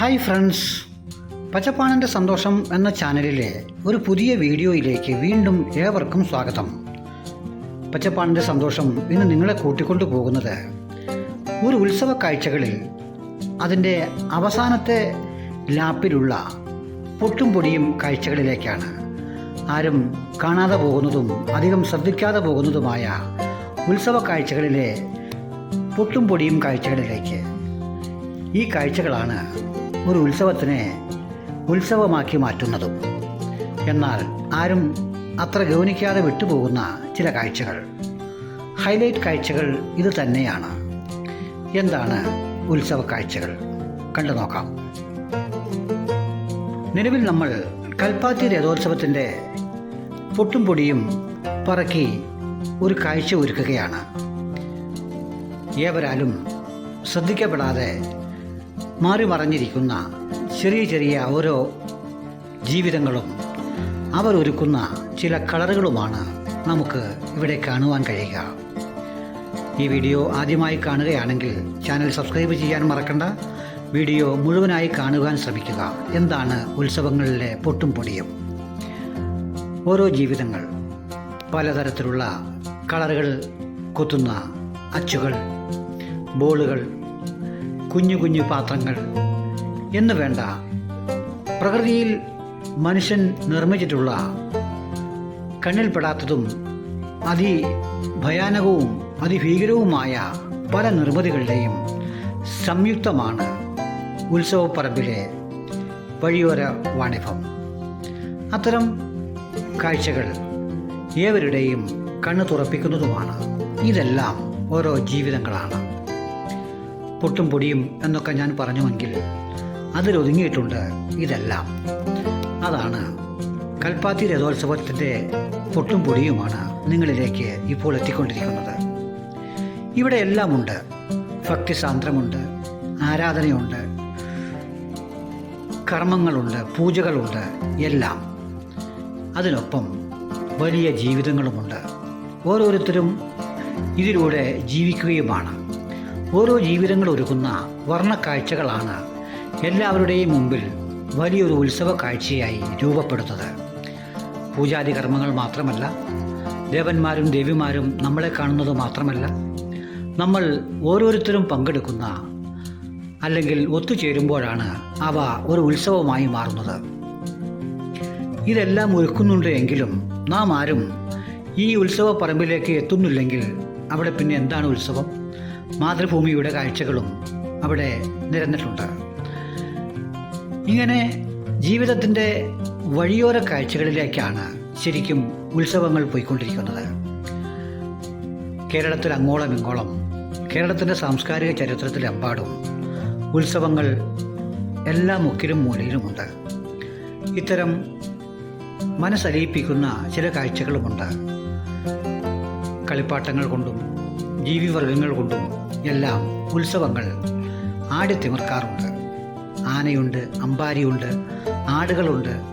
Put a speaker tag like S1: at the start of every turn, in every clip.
S1: Hi friends. പച്ചപ്പാണന്റെ സന്തോഷം എന്ന ചാനലിലെ ഒരു പുതിയ വീഡിയോയിലേക്ക് വീണ്ടും ഏവർക്കും സ്വാഗതം. പച്ചപ്പാണന്റെ സന്തോഷം ഇന്ന് നിങ്ങളെ കൂട്ടിക്കൊണ്ടു പോകുന്നത് ഒരു ഉത്സവ കാഴ്ചകളിൽ അതിന്റെ അവസാനത്തെ ലാപ്പിലുള്ള പൊട്ടും പൊടിയും കാഴ്ചകളിലേക്കാണ്. ആരും കാണാതെ പോകുന്നതും അധികം ശ്രദ്ധിക്കാതെ പോകുന്നതുമായ ഉത്സവ കാഴ്ചകളിലെ പൊട്ടും പൊടിയും കാഴ്ചകളിലേക്ക്. ഈ കാഴ്ചകളാണ് ഒരു ഉത്സവത്തിനെ ഉത്സവമാക്കി മാറ്റുന്നതും. എന്നാൽ ആരും അത്ര ഗൗനിക്കാതെ വിട്ടുപോകുന്ന ചില കാഴ്ചകൾ. ഹൈലൈറ്റ് കാഴ്ചകൾ ഇത് തന്നെയാണ്. എന്താണ് ഉത്സവ കാഴ്ചകൾ? കണ്ടു നോക്കാം. നിലവിൽ നമ്മൾ കൽപ്പാത്തി രഥോത്സവത്തിന്റെ പൊട്ടും പൊടിയും പറക്കി ഒരു കാഴ്ച ഒരുക്കുകയാണ്. ഏവരാലും ശ്രദ്ധിക്കപ്പെടാതെ മാറി മറിഞ്ഞിരിക്കുന്ന ചെറിയ ചെറിയ ഓരോ ജീവിതങ്ങളും അവർ ഒരുക്കുന്ന ചില കളറുകളുമാണ് നമുക്ക് ഇവിടെ കാണുവാൻ കഴിയുക. ഈ വീഡിയോ ആദ്യമായി കാണുകയാണെങ്കിൽ ചാനൽ സബ്സ്ക്രൈബ് ചെയ്യാൻ മറക്കണ്ട. വീഡിയോ മുഴുവനായി കാണുവാൻ ശ്രമിക്കുക. എന്താണ് ഉത്സവങ്ങളിലെ പൊട്ടും പൊടിയും? ഓരോ ജീവിതങ്ങൾ പലതരത്തിലുള്ള കളറുകൾ കൊത്തുന്ന അച്ചുകൾ ബോളുകൾ കുഞ്ഞു കുഞ്ഞു പാത്രങ്ങൾ എന്ന് വേണ്ട. പ്രകൃതിയിൽ മനുഷ്യൻ നിർമ്മിച്ചിട്ടുള്ള കണ്ണിൽപ്പെടാത്തതും അതിഭയാനകവും അതിഭീകരവുമായ പല നിർമ്മിതികളുടെയും സംയുക്തമാണ് ഉത്സവപ്പറമ്പിലെ വഴിയോര വാണിഭം. അത്തരം കാഴ്ചകൾ ഏവരുടെയും കണ്ണു തുറപ്പിക്കുന്നതുമാണ്. ഇതെല്ലാം ഓരോ ജീവിതങ്ങളാണ്. പൊട്ടും പൊടിയും എന്നൊക്കെ ഞാൻ പറഞ്ഞുവെങ്കിൽ അതിലൊതുങ്ങിയിട്ടുണ്ട് ഇതെല്ലാം. അതാണ് കൽപ്പാത്തി രഥോത്സവത്തിന്റെ പൊട്ടും പൊടിയുമാണ് നിങ്ങളിലേക്ക് ഇപ്പോൾ എത്തിക്കൊണ്ടിരിക്കുന്നത്. ഇവിടെ എല്ലാമുണ്ട്. ഭക്തിസാന്ദ്രമുണ്ട് ആരാധനയുണ്ട് കർമ്മങ്ങളുണ്ട് പൂജകളുണ്ട് എല്ലാം. അതിനൊപ്പം വലിയ ജീവിതങ്ങളുമുണ്ട്. ഓരോരുത്തരും ഇതിലൂടെ ജീവിക്കുകയുമാണ്. ഓരോ ജീവിതങ്ങൾ ഒരുക്കുന്ന വർണക്കാഴ്ചകളാണ് എല്ലാവരുടെയും മുമ്പിൽ വലിയൊരു ഉത്സവ കാഴ്ചയായി രൂപപ്പെടുന്നത്. പൂജാതി കർമ്മങ്ങൾ മാത്രമല്ല ദേവന്മാരും ദേവിമാരും നമ്മളെ കാണുന്നത് മാത്രമല്ല നമ്മൾ ഓരോരുത്തരും പങ്കെടുക്കുന്ന അല്ലെങ്കിൽ ഒത്തുചേരുമ്പോഴാണ് അവ ഒരു ഉത്സവമായി മാറുന്നത്. ഇതെല്ലാം ഒരുക്കുന്നുണ്ട് എങ്കിലും നാം ആരും ഈ ഉത്സവ പറമ്പിലേക്ക് എത്തുന്നില്ലെങ്കിൽ അവിടെ പിന്നെ എന്താണ് ഉത്സവം? മാതൃഭൂമിയുടെ കാഴ്ചകളും അവിടെ നിരന്നിട്ടുണ്ട്. ഇങ്ങനെ ജീവിതത്തിന്റെ വഴിയോര കാഴ്ചകളിലേക്കാണ് ശരിക്കും ഉത്സവങ്ങൾ പോയിക്കൊണ്ടിരിക്കുന്നത്. കേരളത്തിൽ അങ്ങോളം ഇങ്ങോളം കേരളത്തിന്റെ സാംസ്കാരിക ചരിത്രത്തിലെമ്പാടും ഉത്സവങ്ങൾ എല്ലാ മുക്കിലും മൂലയിലുമുണ്ട്. ഇത്തരം മനസ്സലിയിപ്പിക്കുന്ന ചില കാഴ്ചകളുമുണ്ട്. കളിപ്പാട്ടങ്ങൾ കൊണ്ടും ജീവിവർഗങ്ങൾ കൊണ്ടും എല്ലാം ഉത്സവങ്ങൾ ആടിത്തിമിർക്കാറുണ്ട് ആനയുണ്ട് അമ്പാരിയുണ്ട് ആടുകളുണ്ട്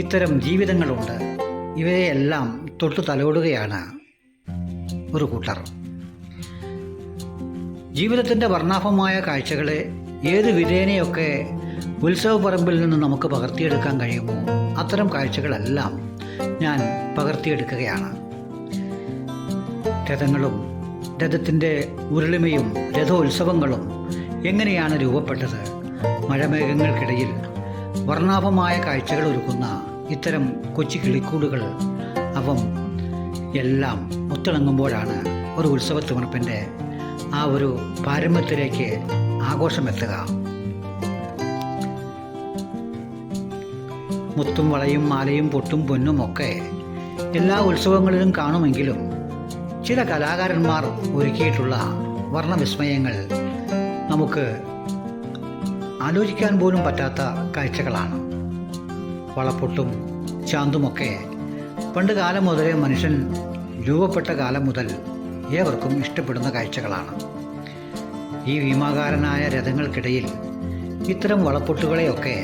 S1: ഇത്തരം ജീവിതങ്ങളുണ്ട്. ഇവയെല്ലാം തൊട്ടു തലോടുകയാണ് ഒരു കൂട്ടർ. ജീവിതത്തിന്റെ വർണാഭമായ കാഴ്ചകളെ ഏത് വിധേനയൊക്കെ ഉത്സവപ്പറമ്പിൽ നിന്ന് നമുക്ക് പകർത്തിയെടുക്കാൻ കഴിയുമോ അത്തരം കാഴ്ചകളെല്ലാം ഞാൻ പകർത്തിയെടുക്കുകയാണ്. രഥങ്ങളും രഥത്തിന്റെ ഉരുളിമയും രഥോത്സവങ്ങളും എങ്ങനെയാണ് രൂപപ്പെട്ടത്? മഴമേഘങ്ങൾക്കിടയിൽ വർണാഭമായ കാഴ്ചകൾ ഒരുക്കുന്ന ഇത്തരം കൊച്ചു കിളിക്കൂടുകൾ അവം എല്ലാം ഒത്തിണങ്ങുമ്പോഴാണ് ഒരു ഉത്സവത്തിമർപ്പിന്റെ ആ ഒരു പാരമ്യത്തിലേക്ക് ആഘോഷമെത്തുക. മുത്തും വളയും മാലയും പൊട്ടും പൊന്നും ഒക്കെ എല്ലാ ഉത്സവങ്ങളിലും കാണുമെങ്കിലും ചില കലാകാരന്മാർ ഒരുക്കിയിട്ടുള്ള വർണവിസ്മയങ്ങൾ നമുക്ക് ആലോചിക്കാൻ പോലും പറ്റാത്ത കാഴ്ചകളാണ്. വളപ്പൊട്ടും ചാന്തുമൊക്കെ പണ്ട് കാലം മുതലേ മനുഷ്യൻ രൂപപ്പെട്ട കാലം മുതൽ ഏവർക്കും ഇഷ്ടപ്പെടുന്ന കാഴ്ചകളാണ്. ഈ ഭീമാകാരനായ രഥങ്ങൾക്കിടയിൽ ഇത്തരം വളപ്പൊട്ടുകളെയൊക്കെ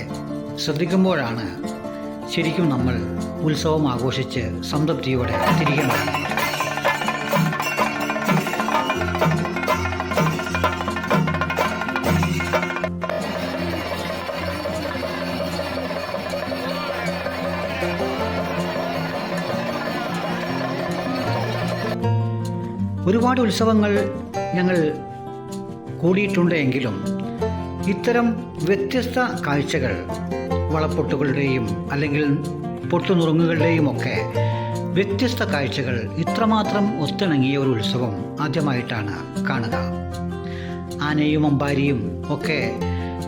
S1: ശ്രദ്ധിക്കുമ്പോഴാണ് ശരിക്കും നമ്മൾ ഉത്സവം ആഘോഷിച്ച് സംതൃപ്തിയോടെ തിരികെ മടങ്ങുന്നത് ഒരുപാട് ഉത്സവങ്ങൾ ഞങ്ങൾ കൂടിയിട്ടുണ്ട് എങ്കിലും ഇത്തരം വ്യത്യസ്ത കാഴ്ചകൾ വളപ്പൊട്ടുകളുടെയും അല്ലെങ്കിൽ പൊട്ടുനുറുങ്ങുകളുടെയും ഒക്കെ വ്യത്യസ്ത കാഴ്ചകൾ ഇത്രമാത്രം ഒത്തിണങ്ങിയ ഒരു ഉത്സവം ആദ്യമായിട്ടാണ് കാണുക. ആനയും അമ്പാരിയും ഒക്കെ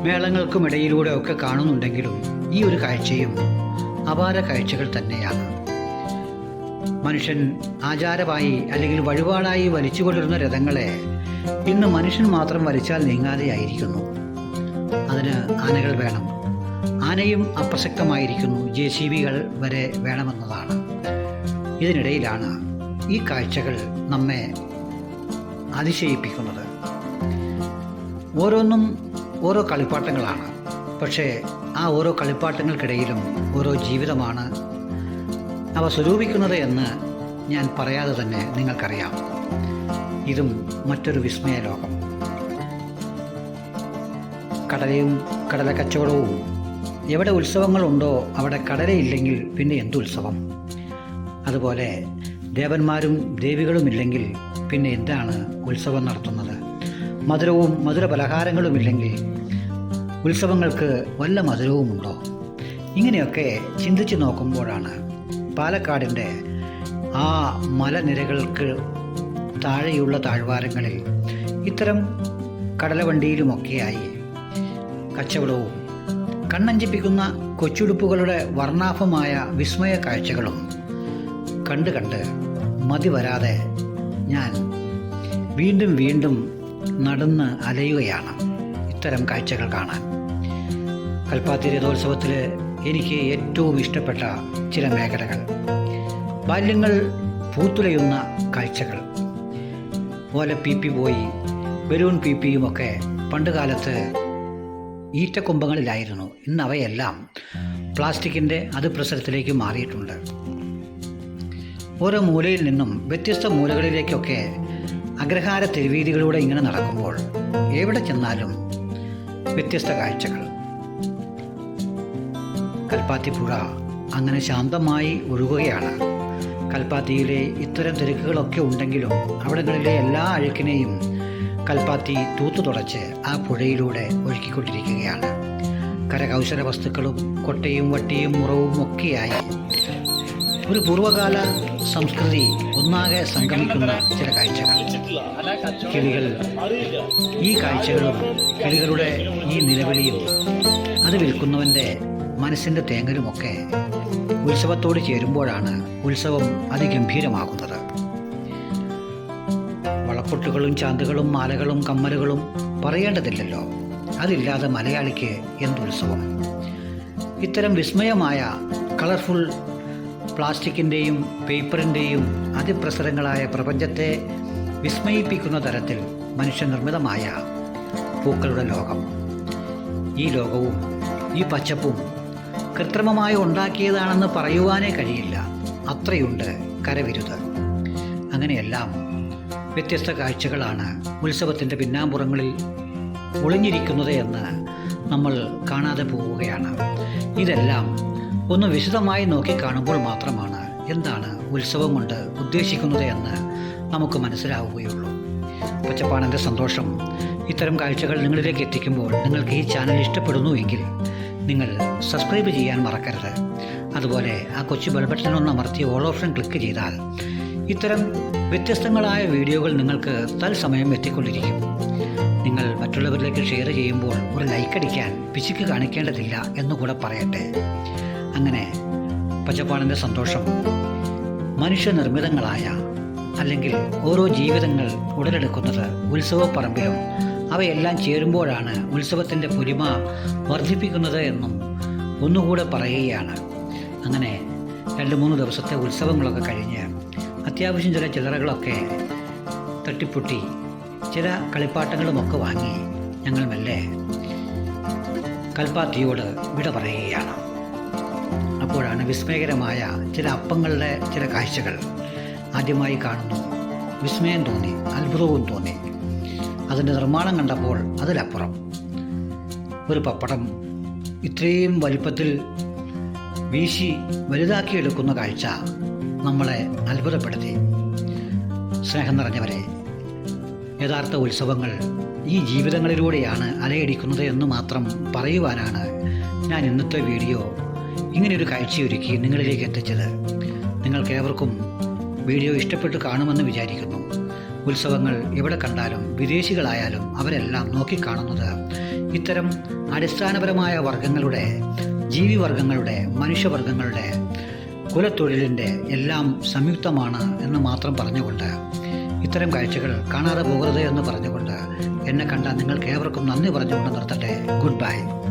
S1: മേളങ്ങൾക്കും ഇടയിലൂടെ ഒക്കെ കാണുന്നുണ്ടെങ്കിലും ഈ ഒരു കാഴ്ചയും അപാര കാഴ്ചകൾ തന്നെയാണ്. മനുഷ്യൻ ആചാരമായി അല്ലെങ്കിൽ വഴിപാടായി വലിച്ചുകൊണ്ടിരുന്ന രഥങ്ങളെ ഇന്ന് മനുഷ്യൻ മാത്രം വലിച്ചാൽ നീങ്ങാതെയായിരിക്കുന്നു. അതിന് ആനകൾ വേണം. ആനയും അപ്രസക്തമായിരിക്കുന്നു. ജെ സി ബികൾ വരെ വേണമെന്നതാണ്. ഇതിനിടയിലാണ് ഈ കാഴ്ചകൾ നമ്മെ അതിശയിപ്പിക്കുന്നത്. ഓരോന്നും ഓരോ കളിപ്പാട്ടങ്ങളാണ്. പക്ഷേ ആ ഓരോ കളിപ്പാട്ടങ്ങൾക്കിടയിലും ഓരോ ജീവിതമാണ് അവ സ്വരൂപിക്കുന്നത് എന്ന് ഞാൻ പറയാതെ തന്നെ നിങ്ങൾക്കറിയാം. ഇതും മറ്റൊരു വിസ്മയ ലോകം. കടലയും കടല കച്ചവടവും എവിടെ ഉത്സവങ്ങളുണ്ടോ അവിടെ കടലയില്ലെങ്കിൽ പിന്നെ എന്ത് ഉത്സവം? അതുപോലെ ദേവന്മാരും ദേവികളും ഇല്ലെങ്കിൽ പിന്നെ എന്താണ് ഉത്സവം നടത്തുന്നത്? മധുരവും മധുര പലഹാരങ്ങളും ഇല്ലെങ്കിൽ ഉത്സവങ്ങൾക്ക് വല്ല മധുരവുമുണ്ടോ? ഇങ്ങനെയൊക്കെ ചിന്തിച്ചു നോക്കുമ്പോഴാണ് പാലക്കാടിന്റെ ആ മലനിരകൾക്ക് താഴെയുള്ള താഴ്വാരങ്ങളിൽ ഇത്തരം കടലവണ്ടിയിലുമൊക്കെയായി കച്ചവടവും കണ്ണഞ്ചിപ്പിക്കുന്ന കൊച്ചുടുപ്പുകളുടെ വർണാഭമായ വിസ്മയ കാഴ്ചകളും കണ്ട് കണ്ട് മതി വരാതെ ഞാൻ വീണ്ടും വീണ്ടും നടന്ന് അലയുകയാണ് ഇത്തരം കാഴ്ചകൾ കാണാൻ. കൽപ്പാത്തി രഥോത്സവത്തിൽ എനിക്ക് ഏറ്റവും ഇഷ്ടപ്പെട്ട ചില മേഖലകൾ. ബാല്യങ്ങൾ പൂത്തുലയുന്ന കാഴ്ചകൾ. ഓല പി പി പോയി ബലൂൺ പി പിയുമൊക്കെ പണ്ടുകാലത്ത് ഈറ്റക്കൊമ്പങ്ങളിലായിരുന്നു ഇന്ന് അവയെല്ലാം പ്ലാസ്റ്റിക്കിന്റെ അതിപ്രസരത്തിലേക്ക് മാറിയിട്ടുണ്ട്. ഓരോ മൂലയിൽ നിന്നും വ്യത്യസ്ത മൂലകളിലേക്കൊക്കെ അഗ്രഹാര തെരുവീതികളിലൂടെ ഇങ്ങനെ നടക്കുമ്പോൾ എവിടെ ചെന്നാലും വ്യത്യസ്ത കാഴ്ചകൾ. കൽപ്പാത്തി പുഴ അങ്ങനെ ശാന്തമായി ഒഴുകുകയാണ്. കൽപ്പാത്തിയിലെ ഇത്തരം തിരക്കുകളൊക്കെ ഉണ്ടെങ്കിലും അവിടങ്ങളിലെ എല്ലാ അഴുക്കിനെയും കൽപ്പാത്തി തൂത്തു തുടച്ച് ആ പുഴയിലൂടെ ഒഴുക്കിക്കൊണ്ടിരിക്കുകയാണ്. കരകൗശല വസ്തുക്കളും കൊട്ടയും വട്ടിയും മുറവും ഒക്കെയായി ഒരു പൂർവകാല സംസ്കൃതി ഒന്നാകെ സംഗമിക്കുന്ന ചില കാഴ്ചകൾ. കിളികൾ ഈ കാഴ്ചകളും കിളികളുടെ ഈ നിലവിളിയും അത് വിൽക്കുന്നവന്റെ മനസ്സിന്റെ തേങ്ങലുമൊക്കെ ഉത്സവത്തോട് ചേരുമ്പോഴാണ് ഉത്സവം അതിഗംഭീരമാകുന്നത്. വളപ്പൊട്ടുകളും ചാന്തുകളും മാലകളും കമ്മലുകളും പറയേണ്ടതില്ലല്ലോ. അതില്ലാതെ മലയാളിക്ക് എന്തുത്സവം? ഇത്തരം വിസ്മയമായ കളർഫുൾ പ്ലാസ്റ്റിക്കിന്റെയും പേപ്പറിന്റെയും അതിപ്രസരങ്ങളായ പ്രപഞ്ചത്തെ വിസ്മയിപ്പിക്കുന്ന തരത്തിൽ മനുഷ്യനിർമ്മിതമായ പൂക്കളുടെ ലോകം. ഈ ലോകവും ഈ പച്ചപ്പും കൃത്രിമമായി ഉണ്ടാക്കിയതാണെന്ന് പറയുവാനേ കഴിയില്ല. അത്രയുണ്ട് കരവിരുത്. അങ്ങനെയെല്ലാം വ്യത്യസ്ത കാഴ്ചകളാണ് ഉത്സവത്തിന്റെ പിന്നാമ്പുറങ്ങളിൽ ഒളിഞ്ഞിരിക്കുന്നത് എന്ന് നമ്മൾ കാണാതെ പോവുകയാണ്. ഇതെല്ലാം ഒന്ന് വിശദമായി നോക്കി കാണുമ്പോൾ മാത്രമാണ് എന്താണ് ഉത്സവം കൊണ്ട് ഉദ്ദേശിക്കുന്നത് എന്ന് നമുക്ക് മനസ്സിലാവുകയുള്ളൂ. പച്ചപ്പാണന്റെ സന്തോഷം. ഇത്തരം കാഴ്ചകൾ നിങ്ങളിലേക്ക് എത്തിക്കുമ്പോൾ നിങ്ങൾക്ക് ഈ ചാനൽ ഇഷ്ടപ്പെടുന്നു എങ്കിൽ നിങ്ങൾ സബ്സ്ക്രൈബ് ചെയ്യാൻ മറക്കരുത്. അതുപോലെ ആ കൊച്ചു ബെൽബട്ടൺ ഒന്ന് അമർത്തി ഓൾ ഓപ്ഷൻ ക്ലിക്ക് ചെയ്താൽ ഇത്തരം വ്യത്യസ്തങ്ങളായ വീഡിയോകൾ നിങ്ങൾക്ക് തൽസമയം എത്തിക്കൊണ്ടിരിക്കും. നിങ്ങൾ മറ്റുള്ളവരിലേക്ക് ഷെയർ ചെയ്യുമ്പോൾ ഒരു ലൈക്ക് അടിക്കാൻ പിശുക്ക് കാണിക്കേണ്ടതില്ല എന്നുകൂടെ പറയട്ടെ. അങ്ങനെ പച്ചപ്പാടിന്റെ സന്തോഷം മനുഷ്യനിർമ്മിതങ്ങളായ അല്ലെങ്കിൽ ഓരോ ജീവിതങ്ങൾ ഉടലെടുക്കുന്നത് ഉത്സവപ്പറമ്പിലും അവയെല്ലാം ചേരുമ്പോഴാണ് ഉത്സവത്തിന്റെ പൊരിമ വർദ്ധിപ്പിക്കുന്നത് എന്നും ഒന്നുകൂടെ പറയുകയാണ്. അങ്ങനെ രണ്ട് മൂന്ന് ദിവസത്തെ ഉത്സവങ്ങളൊക്കെ കഴിഞ്ഞ് അത്യാവശ്യം ചില ചില്ലറകളൊക്കെ തട്ടിപ്പൊട്ടി ചില കളിപ്പാട്ടങ്ങളുമൊക്കെ വാങ്ങി ഞങ്ങൾ മെല്ലെ കൽപ്പാത്തിയോട് വിട പറയുകയാണ്. അപ്പോഴാണ് വിസ്മയകരമായ ചില അപ്പങ്ങളുടെ ചില കാഴ്ചകൾ ആദ്യമായി കാണുന്നു. വിസ്മയം തോന്നി അത്ഭുതവും തോന്നി. അതിന്റെ നിർമ്മാണം കണ്ടപ്പോൾ അതിലപ്പുറം. ഒരു പപ്പടം ഇത്രയും വലിപ്പത്തിൽ വീശി വലുതാക്കിയെടുക്കുന്ന കാഴ്ച നമ്മളെ അത്ഭുതപ്പെടുത്തി. സ്നേഹം നിറഞ്ഞവരെ യഥാർത്ഥ ഉത്സവങ്ങൾ ഈ ജീവിതങ്ങളിലൂടെയാണ് അലയടിക്കുന്നത് എന്ന് മാത്രം പറയുവാനാണ് ഞാൻ ഇന്നത്തെ വീഡിയോ. ഇങ്ങനെയൊരു കാഴ്ചയൊരുക്കി നിങ്ങളിലേക്ക് എത്തിച്ചത്. നിങ്ങൾക്കേവർക്കും വീഡിയോ ഇഷ്ടപ്പെട്ട് കാണുമെന്ന് വിചാരിക്കുന്നു. ഉത്സവങ്ങൾ എവിടെ കണ്ടാലും വിദേശികളായാലും അവരെല്ലാം നോക്കിക്കാണുന്നത്. ഇത്തരം അടിസ്ഥാനപരമായ വർഗങ്ങളുടെ ജീവിവർഗങ്ങളുടെ മനുഷ്യവർഗങ്ങളുടെ കുലത്തൊഴിലിന്റെ എല്ലാം സംയുക്തമാണ് എന്ന് മാത്രം പറഞ്ഞുകൊണ്ട് ഇത്തരം കാഴ്ചകൾ കാണാതെ പോകരുത് എന്ന് പറഞ്ഞുകൊണ്ട് എന്നെ കണ്ട നിങ്ങൾക്ക് ഏവർക്കും നന്ദി പറഞ്ഞുകൊണ്ട് നിർത്തട്ടെ. Good bye